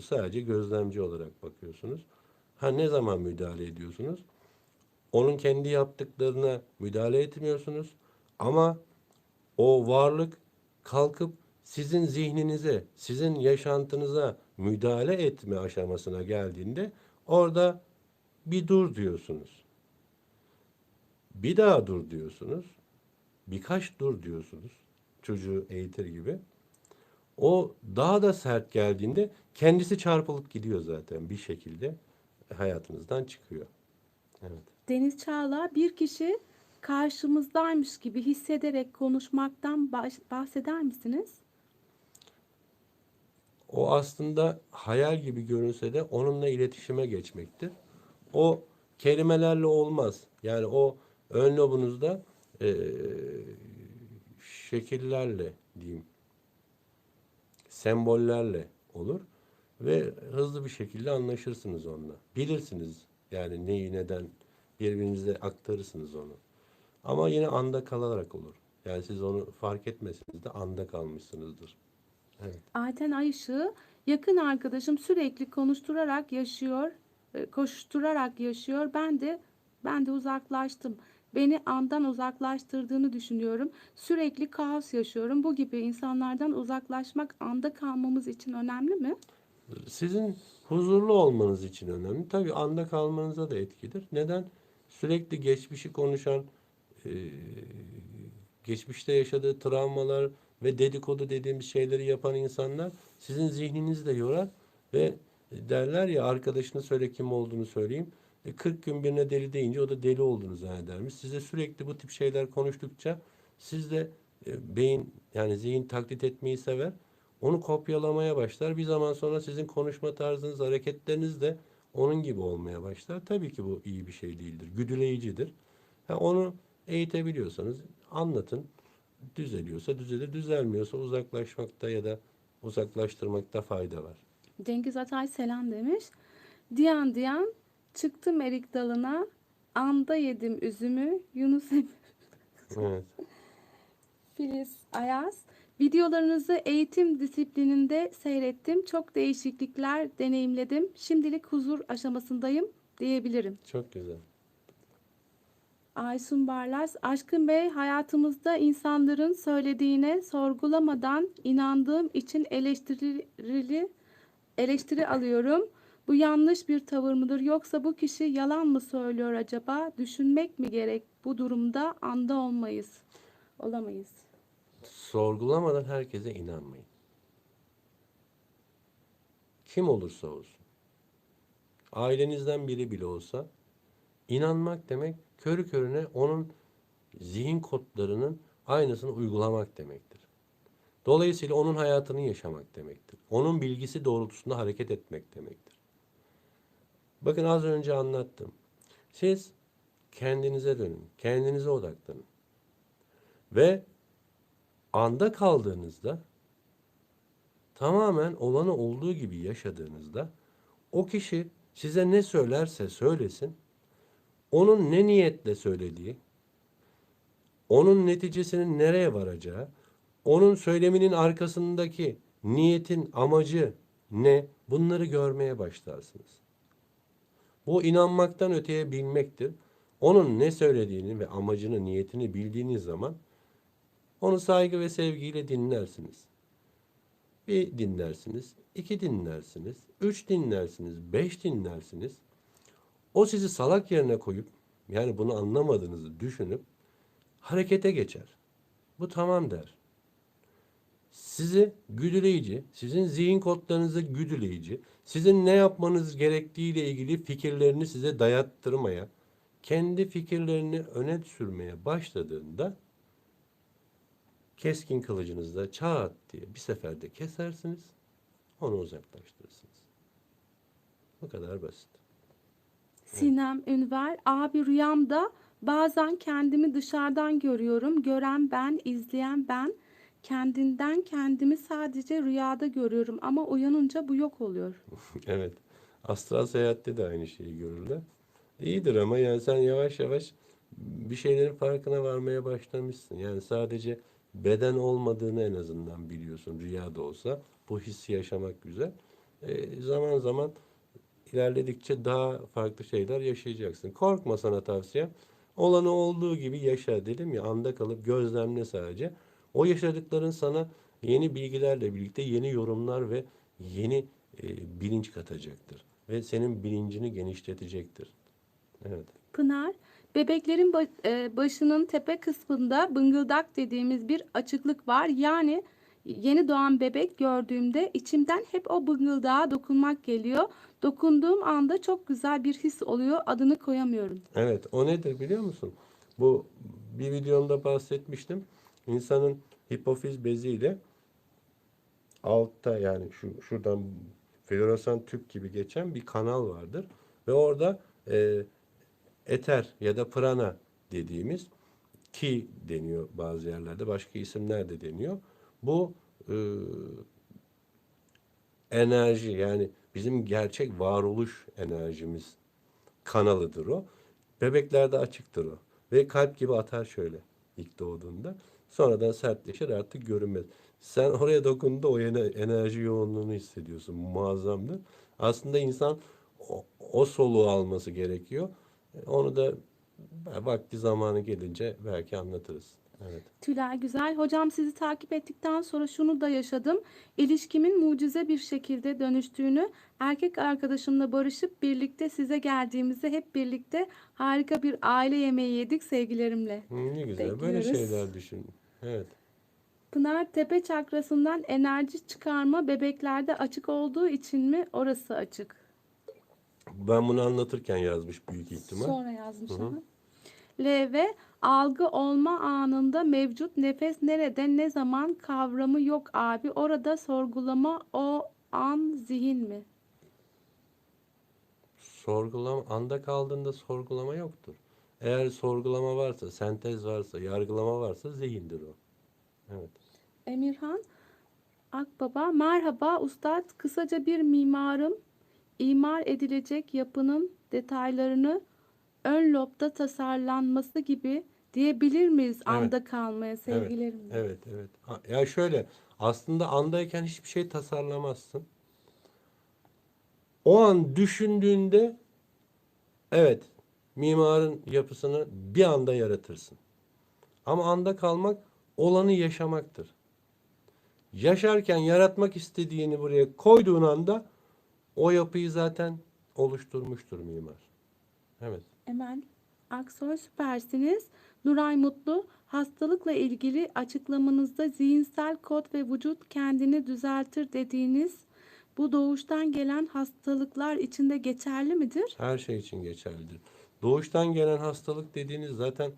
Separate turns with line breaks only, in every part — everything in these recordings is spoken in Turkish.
Sadece gözlemci olarak bakıyorsunuz. Ha ne zaman müdahale ediyorsunuz? Onun kendi yaptıklarına müdahale etmiyorsunuz. Ama o varlık kalkıp sizin zihninize, sizin yaşantınıza müdahale etme aşamasına geldiğinde orada bir dur diyorsunuz. Bir daha dur diyorsunuz. Birkaç dur diyorsunuz. Çocuğu eğitir gibi. O daha da sert geldiğinde kendisi çarpılıp gidiyor zaten bir şekilde hayatınızdan çıkıyor. Evet.
Deniz Çağla bir kişi karşımızdaymış gibi hissederek konuşmaktan bahseder misiniz?
O aslında hayal gibi görünse de onunla iletişime geçmektir. O kelimelerle olmaz. Yani o ön lobunuzda eee, şekillerle diyeyim, sembollerle olur ve hızlı bir şekilde anlaşırsınız onunla. Bilirsiniz yani neyi neden birbirinize aktarırsınız onu. Ama yine anda kalarak olur. Yani siz onu fark etmeseniz de anda kalmışsınızdır. Evet.
Ayten Ayışığı yakın arkadaşım sürekli konuşturarak yaşıyor, e, koşturarak yaşıyor. Ben de ben de uzaklaştım. Beni andan uzaklaştırdığını düşünüyorum. Sürekli kaos yaşıyorum. Bu gibi insanlardan uzaklaşmak anda kalmamız için önemli mi?
Sizin huzurlu olmanız için önemli. Tabii anda kalmanıza da etkidir. Neden? Sürekli geçmişi konuşan, e, geçmişte yaşadığı travmalar ve dedikodu dediğimiz şeyleri yapan insanlar sizin zihninizi de yorar ve derler ya arkadaşına söyle kim olduğunu söyleyeyim. E, 40 gün birine deli deyince o da deli olduğunu zannedermiş. Size sürekli bu tip şeyler konuştukça siz de e, beyin yani zihin taklit etmeyi sever. Onu kopyalamaya başlar. Bir zaman sonra sizin konuşma tarzınız, hareketleriniz de onun gibi olmaya başlar. Tabii ki bu iyi bir şey değildir. Güdüleyicidir. Ha, onu eğitebiliyorsanız anlatın. Düzeliyorsa düzelir, düzelmiyorsa uzaklaşmakta ya da uzaklaştırmakta fayda var.
Cengiz Atay selam demiş. Diyan diyan çıktım erik dalına anda yedim üzümü Yunus
Evet.
Filiz Ayaz. Videolarınızı eğitim disiplininde seyrettim. Çok değişiklikler deneyimledim. Şimdilik huzur aşamasındayım diyebilirim.
Çok güzel.
Aysun Barlas, Aşkın Bey hayatımızda insanların söylediğine sorgulamadan inandığım için eleştirili eleştiri alıyorum. Bu yanlış bir tavır mıdır yoksa bu kişi yalan mı söylüyor acaba? Düşünmek mi gerek? Bu durumda anda olmayız. Olamayız.
Sorgulamadan herkese inanmayın. Kim olursa olsun. Ailenizden biri bile olsa inanmak demek körü körüne onun zihin kodlarının aynısını uygulamak demektir. Dolayısıyla onun hayatını yaşamak demektir. Onun bilgisi doğrultusunda hareket etmek demektir. Bakın az önce anlattım. Siz kendinize dönün, kendinize odaklanın. Ve anda kaldığınızda tamamen olanı olduğu gibi yaşadığınızda o kişi size ne söylerse söylesin onun ne niyetle söylediği onun neticesinin nereye varacağı onun söyleminin arkasındaki niyetin amacı ne bunları görmeye başlarsınız. Bu inanmaktan öteye bilmektir. Onun ne söylediğini ve amacını, niyetini bildiğiniz zaman onu saygı ve sevgiyle dinlersiniz. Bir dinlersiniz, iki dinlersiniz, üç dinlersiniz, beş dinlersiniz. O sizi salak yerine koyup, yani bunu anlamadığınızı düşünüp harekete geçer. Bu tamam der. Sizi güdüleyici, sizin zihin kodlarınızı güdüleyici, sizin ne yapmanız gerektiğiyle ilgili fikirlerini size dayattırmaya, kendi fikirlerini öne sürmeye başladığında keskin kılıcınızla çat diye bir seferde kesersiniz, onu uzaklaştırırsınız. Bu kadar basit.
Sinem Ünver, abi rüyamda bazen kendimi dışarıdan görüyorum. Gören ben, izleyen ben. Kendinden kendimi sadece rüyada görüyorum ama uyanınca bu yok oluyor.
Evet. Astral seyahatte de aynı şeyi görürler. İyidir ama yani sen yavaş yavaş bir şeylerin farkına varmaya başlamışsın. Yani sadece beden olmadığını en azından biliyorsun rüyada olsa. Bu hissi yaşamak güzel. e, zaman zaman ilerledikçe daha farklı şeyler yaşayacaksın. Korkma sana tavsiyem. Olanı olduğu gibi yaşa dedim ya anda kalıp gözlemle sadece. O yaşadıkların sana yeni bilgilerle birlikte yeni yorumlar ve yeni e, bilinç katacaktır. Ve senin bilincini genişletecektir. Evet.
Pınar, bebeklerin e, başının tepe kısmında bıngıldak dediğimiz bir açıklık var. Yani yeni doğan bebek gördüğümde içimden hep o bıngıldağa dokunmak geliyor. Dokunduğum anda çok güzel bir his oluyor. Adını koyamıyorum.
Evet, o nedir biliyor musun? Bu bir videomda bahsetmiştim. İnsanın hipofiz beziyle altta yani şu şuradan floresan tüp gibi geçen bir kanal vardır ve orada e, eter ya da prana dediğimiz ki deniyor bazı yerlerde başka isimler de deniyor. Bu e, enerji yani bizim gerçek varoluş enerjimiz kanalıdır o. Bebeklerde açıktır o. Ve kalp gibi atar şöyle ilk doğduğunda. Sonradan sertleşir artık görünmez. Sen oraya dokunduğunda o ene- enerji yoğunluğunu hissediyorsun. Muazzamdır. Aslında insan o, o soluğu alması gerekiyor. E, Onu da vakti zamanı gelince belki anlatırız. Evet.
Tülay Güzel. Hocam sizi takip ettikten sonra şunu da yaşadım. İlişkimin mucize bir şekilde dönüştüğünü, erkek arkadaşımla barışıp birlikte size geldiğimizde hep birlikte harika bir aile yemeği yedik sevgilerimle.
Hı, Ne güzel. Böyle
Bekliyoruz.
şeyler düşün. Evet.
Pınar tepe çakrasından enerji çıkarma bebeklerde açık olduğu için mi orası açık?
Ben bunu anlatırken yazmış büyük ihtimal.
Sonra yazmış ama. L ve algı olma anında mevcut nefes nerede ne zaman kavramı yok abi. Orada sorgulama o an zihin mi?
Sorgulama, anda kaldığında sorgulama yoktur. Eğer sorgulama varsa, sentez varsa, yargılama varsa zihindir o. Evet.
Emirhan Akbaba merhaba ustad kısaca bir mimarım imar edilecek yapının detaylarını ön lobda tasarlanması gibi diyebilir miyiz anda kalmaya sevgilerim?
Evet, evet. Ha, Ya şöyle, aslında andayken hiçbir şey tasarlamazsın. O an düşündüğünde, evet, mimarın yapısını bir anda yaratırsın. Ama anda kalmak, olanı yaşamaktır. Yaşarken yaratmak istediğini buraya koyduğun anda, o yapıyı zaten oluşturmuştur mimar. Evet.
Emel Aksoy süpersiniz. Nuray Mutlu hastalıkla ilgili açıklamanızda zihinsel kod ve vücut kendini düzeltir dediğiniz bu doğuştan gelen hastalıklar içinde geçerli midir?
Her şey için geçerlidir. Doğuştan gelen hastalık dediğiniz zaten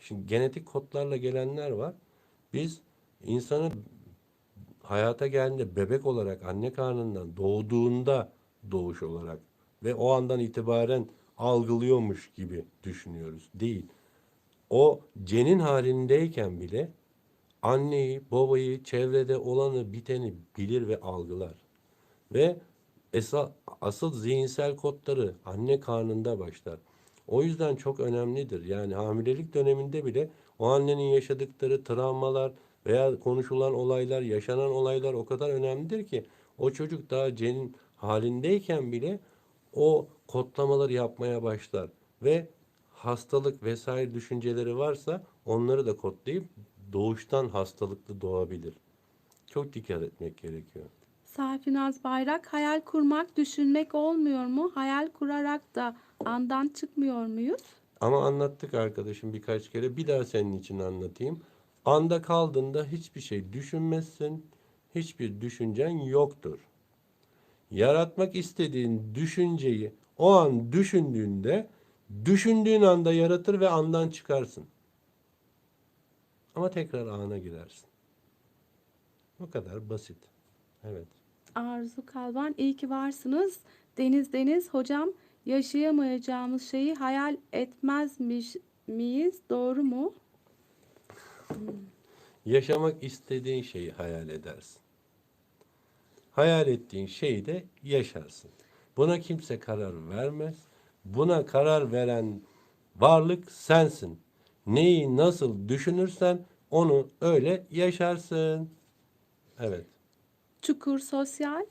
şimdi genetik kodlarla gelenler var. Biz insanı hayata geldiğinde bebek olarak anne karnından doğduğunda doğuş olarak ve o andan itibaren algılıyormuş gibi düşünüyoruz. Değil. O cenin halindeyken bile anneyi, babayı, çevrede olanı, biteni bilir ve algılar. Ve esa, asıl zihinsel kodları anne karnında başlar. O yüzden çok önemlidir. Yani hamilelik döneminde bile o annenin yaşadıkları travmalar veya konuşulan olaylar, yaşanan olaylar o kadar önemlidir ki o çocuk daha cenin halindeyken bile o kodlamaları yapmaya başlar ve hastalık vesaire düşünceleri varsa onları da kodlayıp doğuştan hastalıklı doğabilir. Çok dikkat etmek gerekiyor.
Safinaz Bayrak hayal kurmak düşünmek olmuyor mu? Hayal kurarak da andan çıkmıyor muyuz?
Ama anlattık arkadaşım birkaç kere. Bir daha senin için anlatayım. Anda kaldığında hiçbir şey düşünmezsin. Hiçbir düşüncen yoktur. Yaratmak istediğin düşünceyi o an düşündüğünde düşündüğün anda yaratır ve andan çıkarsın. Ama tekrar ana girersin. Bu kadar basit. Evet.
Arzu Kalban iyi ki varsınız. Deniz Deniz hocam yaşayamayacağımız şeyi hayal etmezmiş miyiz? Doğru mu?
Yaşamak istediğin şeyi hayal edersin. Hayal ettiğin şeyi de yaşarsın. Buna kimse karar vermez. Buna karar veren varlık sensin. Neyi nasıl düşünürsen onu öyle yaşarsın. Evet.
Çukur Sosyal